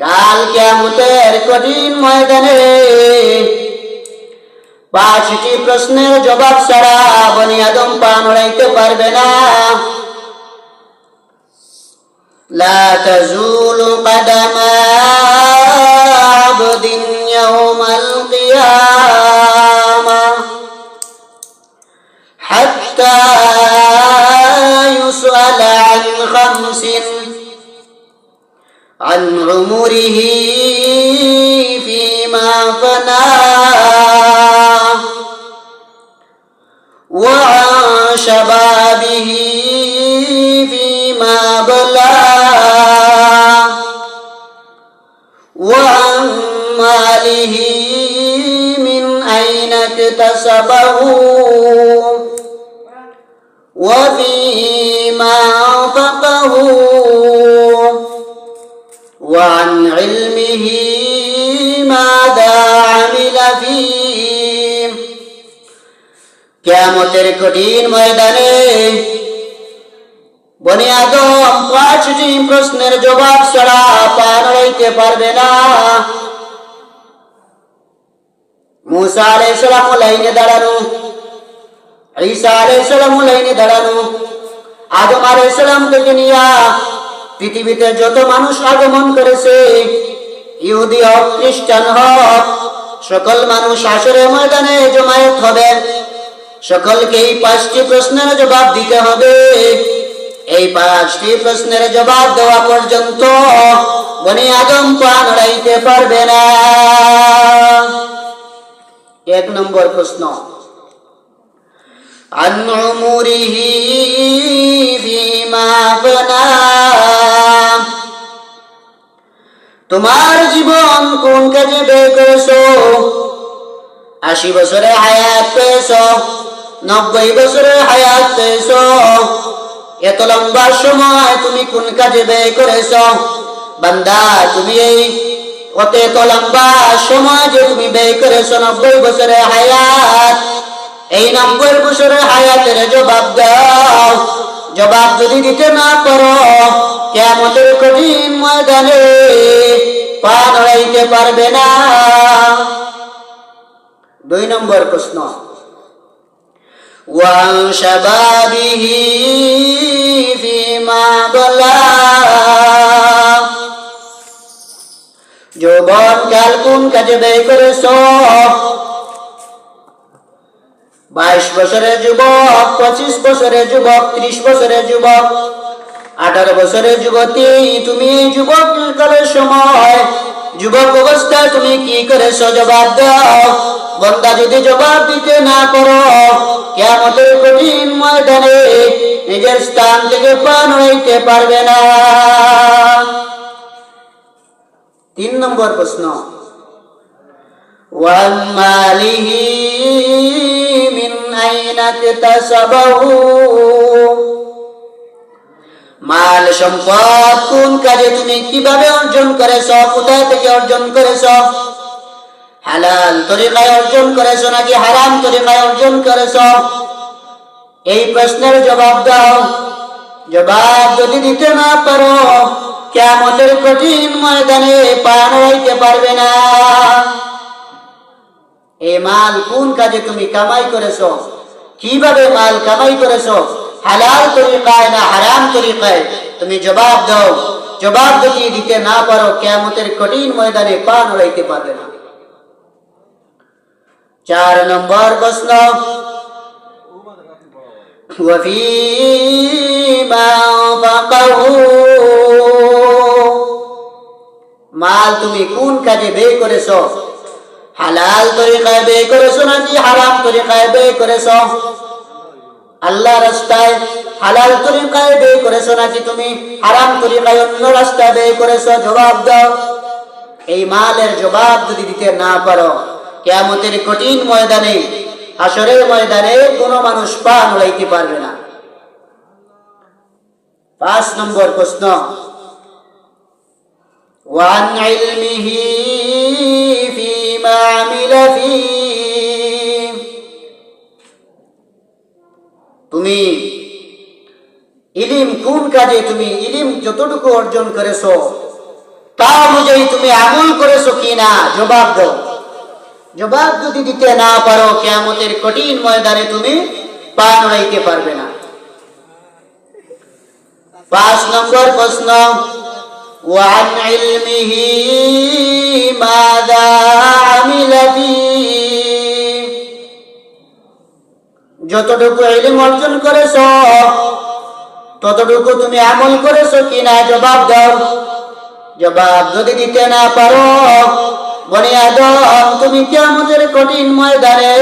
কাল কেমতের কঠিন ময়দানে পাঁচটি প্রশ্নের জবাব ছাড়া বনি আদম পা নড়াইতে পারবে না لا تزول قدم عبد يوم القيامة حتى يسأل عن خمس عن عمره فيما فناه وعن شبابه فيما بلاه وعن ماله من أين اكتسبه. وفيما أنفقه কেমতের কঠিন ময়দানে বনি আদম পাঁচটি প্রশ্নের জবাব ছাড়া পা নড়াইতে পারবে না। সালাম লাইনে দাঁড়ানো সালাম লাইনে দাঁড়ানো, আদম সালাম থেকে নিয়া পৃথিবীতে যত মানুষ আগমন করেছে, ইহুদি হোক, খ্রিস্টান হোক, সকল মানুষ আসরে ময়দানে জমায়েত হবে সকলকে এই পাঁচটি প্রশ্নের জবাব দিতে হবে এই পাঁচটি প্রশ্নের জবাব দেওয়া পর্যন্ত বনি আদম পা নড়াইতে পারবে না এক নম্বর প্রশ্ন عن عمره فيما فناه তোমার জীবন কোন কাজে ব্যয় করেছো আশি বছরে হায়াত পেয়েছ নব্বই বছরে হায়াত পেয়েছ। এত লম্বা সময় তুমি কোন কাজে ব্যয় করেছ? বান্দা, তুমি এই অত এত লম্বা সময় যে তুমি ব্যয় করেছ নব্বই বছরে হায়াত। এই নব্বই বছরের হায়াতের জবাব দাও। জবাব যদি দিতে না পারো কেমতের কঠিন ময়দানে পা নড়াইতে পারবে না। দুই নম্বর প্রশ্ন। وعن شبابه فيما بلاه যৌবন কাল কোন কাজে ব্যয় করেছ বাইশ বছরের যুবক পঁচিশ বছরের যুবক ত্রিশ বছরের যুবক আঠারো বছরের যুবতী তুমি এই যুবক কালের সময় যুবক অবস্থায় তুমি কি করেছ জবাব দাও বন্দা যদি জবাব দিতে না করো কেমতের কঠিন ময়দানে নিজের স্থান থেকে পান হইতে পারবে না তিন নম্বর প্রশ্ন وعن ماله من أين اكتسبه মাল সম্পদ কোন কাজে তুমি কিভাবে অর্জন করেছ কোথায় থেকে অর্জন করেছ হালাল তরিকায় অর্জন করেছ নাকি হারাম তরিকায় অর্জন করেছ? এই প্রশ্নের জবাব দাও। জবাব যদি দিতে না পারো কেমতের কঠিন ময়দানে পান হইতে পারবে না। এই মাল কোন কাজে তুমি কামাই করেছ? কীভাবে মাল কামাই করেছ? হালাল তরিকায় না হারাম তরিকায়? তুমি জবাব দাও। জবাব যদি দিতে না পারো কেমতের কঠিন ময়দানে পান নড়াইতে পারবে না। চার নম্বর প্রশ্ন। মাল তুমি কোন কাজে ব্যয় করেছ? হালাল তরিকায় ব্যয় করেছ নাকি হারাম তরিকায় ব্যয় করেছ? আল্লাহ রাস্তায় হালাল তরিকায় ব্যয় করেছ নাকি তুমি হারাম তরিকায় অন্য রাস্তায় ব্যয় করেছ? জবাব দাও। এই মালের জবাব যদি দিতে না পারো কেমতের কঠিন ময়দানে আসরের ময়দানে কোনো মানুষ পা নড়াইতে পারবে না পাঁচ নম্বর প্রশ্ন وعن علمه فيما عمل فيه তুমি ইলিম কোন কাজে তুমি ইলিম যতটুকু অর্জন করেছো তা অনুযায়ী তুমি আমল করেছো কিনা জবাব দাও জবাব যদি দিতে না পারো কেয়ামতের কঠিন ময়দানে তুমি পা নড়াইতে পারবে না পাঁচ নম্বর প্রশ্ন وعن علمه ماذا عمل فيه যতটুকু ইলম অর্জন করেছ ততটুকু তুমি আমল করেছো কিনা জবাব দাও জবাব যদি দিতে না পারো বনে আদম, তুমি কেমতের কঠিন ময়দানে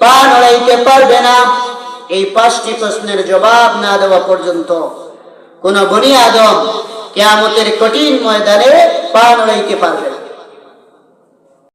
পা নড়াইতে পারবে না। এই পাঁচটি প্রশ্নের জবাব না দেওয়া পর্যন্ত কোন বনি আদম কেয়ামতের কঠিন ময়দানে পা নড়াইতে পারবে